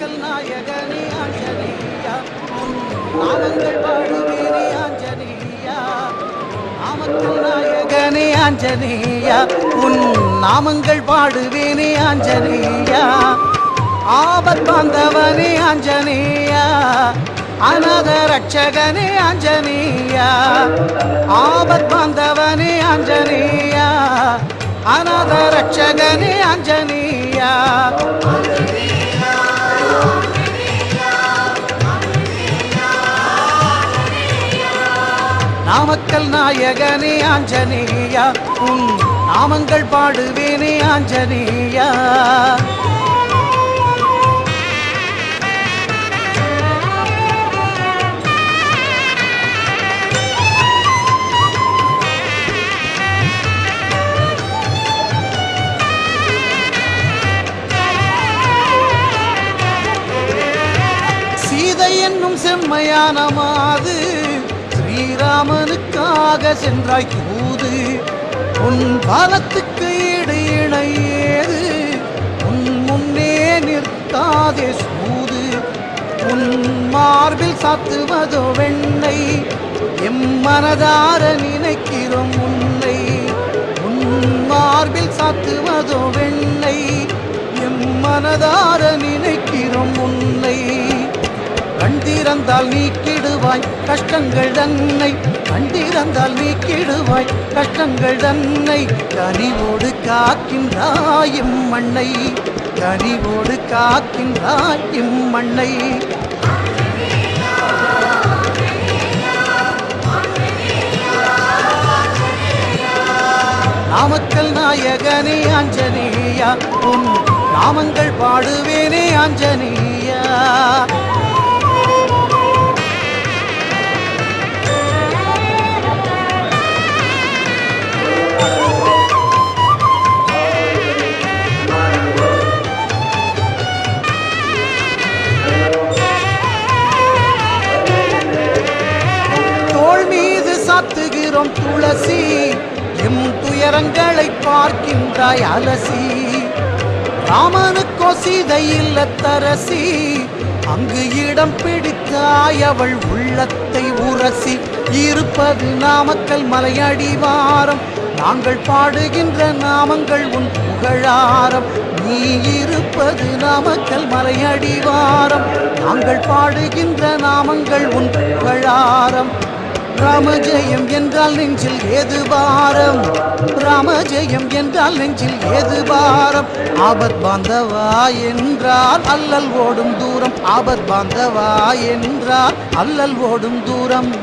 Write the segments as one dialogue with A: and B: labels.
A: மக்கள் நாயகனி ஆஞ்சனியா உன் நாமங்கள் பாடுவேனே ஆஞ்சநேயா. நாமக்கல் நாயகனே ஆஞ்சநேயா. உன் நாமங்கள் பாடுவேனி ஆஞ்சனியா ஆபத் பாந்தவனே ஆஞ்சநேயா. அநாத ரட்சகனே ஆஞ்சநேயா. ஆபத் பாந்தவனே ஆஞ்சநேயா. அநாத ரட்சகனே ஆஞ்சநேயா. நாமக்கல் நாயகனே ஆஞ்சநேயா உன் நாமங்கள் பாடுவேனே ஆஞ்சநேயா. என்னும் செம்மையான மாது ஸ்ரீராமனுக்காக சென்றாய் தூது. உன் பாலத்துக்கு ஈடு இணையேது உன் முன்னே நிற்காதே சூது. உன் மார்பில் சாத்துவதோ வெண்ணை. எம் மனதார நினைக்கிறோம் உன்னை. உன் மார்பில் சாத்துவதோ வெண்ணை. எம் மனதார நினைக்கிறோம் உன்னை. கண்டிறந்தால் நீக்கிடுவாய் கஷ்டங்கள் தன்னை கண்டிருந்தால் நீக்கிடுவாய். கஷ்டங்கள் தன்னை கனிவோடு காக்கின்றாய் இம்மண்ணை கனிவோடு காக்கின்றாய் இம்மண்ணை நாமக்கல் நாயகனே ஆஞ்சநேயா உன் நாமங்கள் பாடுவேனே ஆஞ்சநேயா. துயரங்களை பார்க்கின்றாய் அலசி. ராமனுக்கோ சீதை இல்லத்தரசி. அங்கு இடம் பிடித்தாய் அவள் உள்ளத்தை உரசி. இருப்பது நாமக்கல் மலையடிவாரம். நாங்கள் பாடுகின்ற நாமங்கள் உன் புகழாரம். நீ இருப்பது நாமக்கல் மலையடிவாரம். நாங்கள் பாடுகின்ற நாமங்கள் உன் புகழாரம். ராமஜெயம் என்றால் நெஞ்சில் ஏது பாரம்? ராமஜெயம் என்றால் நெஞ்சில் ஏது பாரம்? ஆபத் பாந்தவா என்றால் அல்லல் ஓடும் தூரம். ஆபத் பாந்தவா என்றால் அல்லல் ஓடும் தூரம்.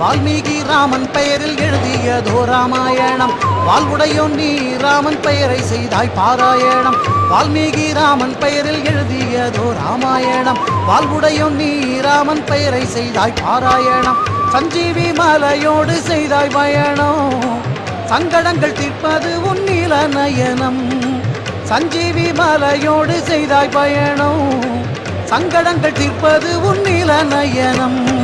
A: வால்மீகி ராமன் பெயரில் எழுதியதோ ராமாயணம் வாழ்வுடையோ நீ ராமன் பெயரை செய்தாய் பாராயணம். வால்மீகி ராமன் பெயரில் எழுதியதோ ராமாயணம் வாழ்வுடையோ நீ ராமன் பெயரை செய்தாய் பாராயணம். சஞ்சீவி மலையோடு செய்தாய் பயணம். சங்கடங்கள் தீர்ப்பது உன் நீல நயனம். சஞ்சீவி மலையோடு செய்தாய் பயணம். சங்கடங்கள் தீர்ப்பது உன் நீல நயனம்.